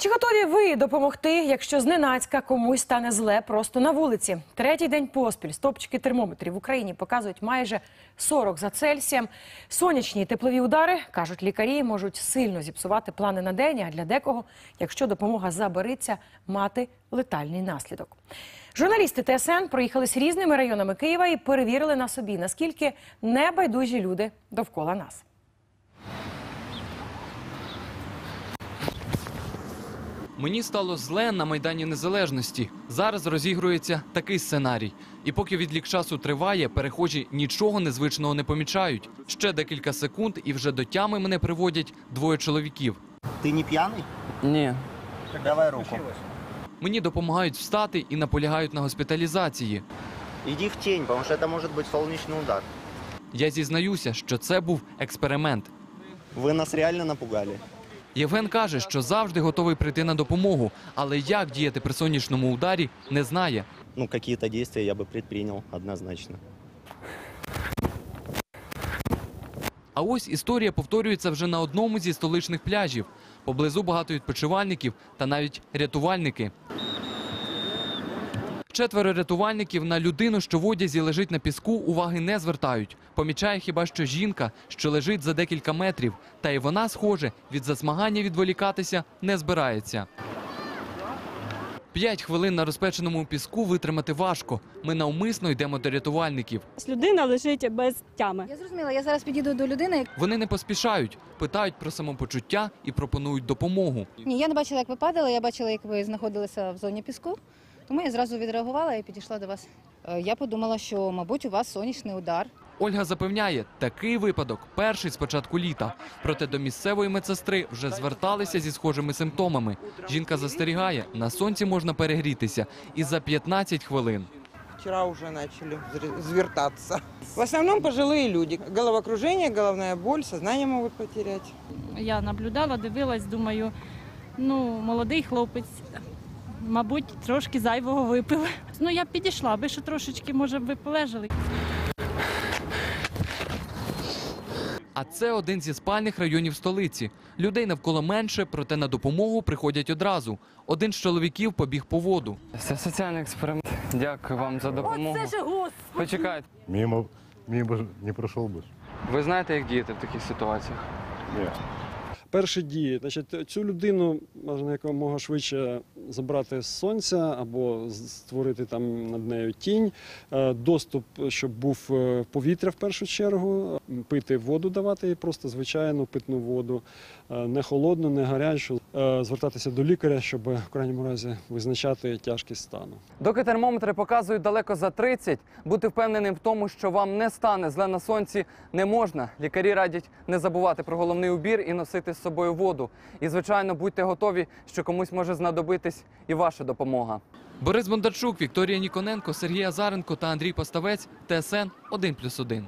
Чи готові ви допомогти, якщо зненацька комусь стане зле просто на вулиці? Третій день поспіль стопчики термометрів в Україні показують майже 40 за Цельсієм. Сонячні теплові удари, кажуть лікарі, можуть сильно зіпсувати плани на день, а для декого, якщо допомога забериться, мати летальний наслідок. Журналісти ТСН проїхались різними районами Києва і перевірили на собі, наскільки небайдужі люди довкола нас. Мені стало зле на Майдані Незалежності. Зараз розігрується такий сценарій. І поки відлік часу триває, перехожі нічого незвичного не помічають. Ще декілька секунд, і вже до тями мене приводять двоє чоловіків. Ты не пьяный? Ні. Давай руку. Мені допомагають встати і наполягають на госпіталізації. Иди в тень, потому что это может быть солнечный удар. Я зізнаюся, що це був експеримент. Вы нас реально напугали. Євген каже, що завжди готовий прийти на допомогу, але як діяти при сонячному ударі, не знає. Ну, якісь дії я би предпринял однозначно. А ось історія повторюється вже на одному зі столичних пляжів. Поблизу багато відпочивальників та навіть рятувальники. Четверо рятувальників на людину, що в одязі лежить на піску, уваги не звертають. Помічає хіба що жінка, що лежить за декілька метрів. Та й вона, схоже, від засмагання відволікатися не збирається. П'ять хвилин на розпеченому піску витримати важко. Ми навмисно йдемо до рятувальників. Людина лежить без тями. Я зрозуміла, я зараз підійду до людини. Вони не поспішають, питають про самопочуття і пропонують допомогу. Ні, я не бачила, як ви падали, я бачила, як ви знаходилися в зоні піску. Тому я зразу відреагувала і підійшла до вас. Е, Я подумала, що, мабуть, у вас сонячний удар. Ольга запевняє, такий випадок перший з початку літа. Проте до місцевої медсестри вже зверталися зі схожими симптомами. Жінка застерігає, на сонці можна перегрітися і за 15 хвилин. Вчера уже начали зр- звертаться. В основном пожилые люди. Головокружение, головная боль, сознание могут потерять. Я наблюдала, дивилась, думаю, ну, молодий хлопець, мабуть, трошки зайвого випив. Ну, я б підійшла, аби ще трошечки, може, ви полежали. А це один зі спальних районів столиці. Людей навколо менше, проте на допомогу приходять одразу. Один з чоловіків побіг по воду. Це соціальний експеримент. Дякую вам за допомогу. ж господи! Почекайте. Мимо, мимо бы не прошел бы. Ви знаєте, як діяти в таких ситуаціях? Нет. Перші дії, значить, цю людину можна якомога швидше забрати з сонця або створити там над нею тінь, Е, доступ, щоб був е, повітря в першу чергу, пити воду давати, просто звичайну питну воду, е, не холодну, не гарячу, звертатися до лікаря, щоб в крайньому разі визначати тяжкість стану. Доки термометри показують далеко за 30, бути впевненим в тому, що вам не стане зле на сонці, не можна. Лікарі радять не забувати про головний убір і носити з собою воду. І, звичайно, будьте готові, що комусь може знадобитись і ваша допомога. Борис Бондарчук, Вікторія Ніконенко, Сергій Азаренко та Андрій Поставець. ТСН 1+,1.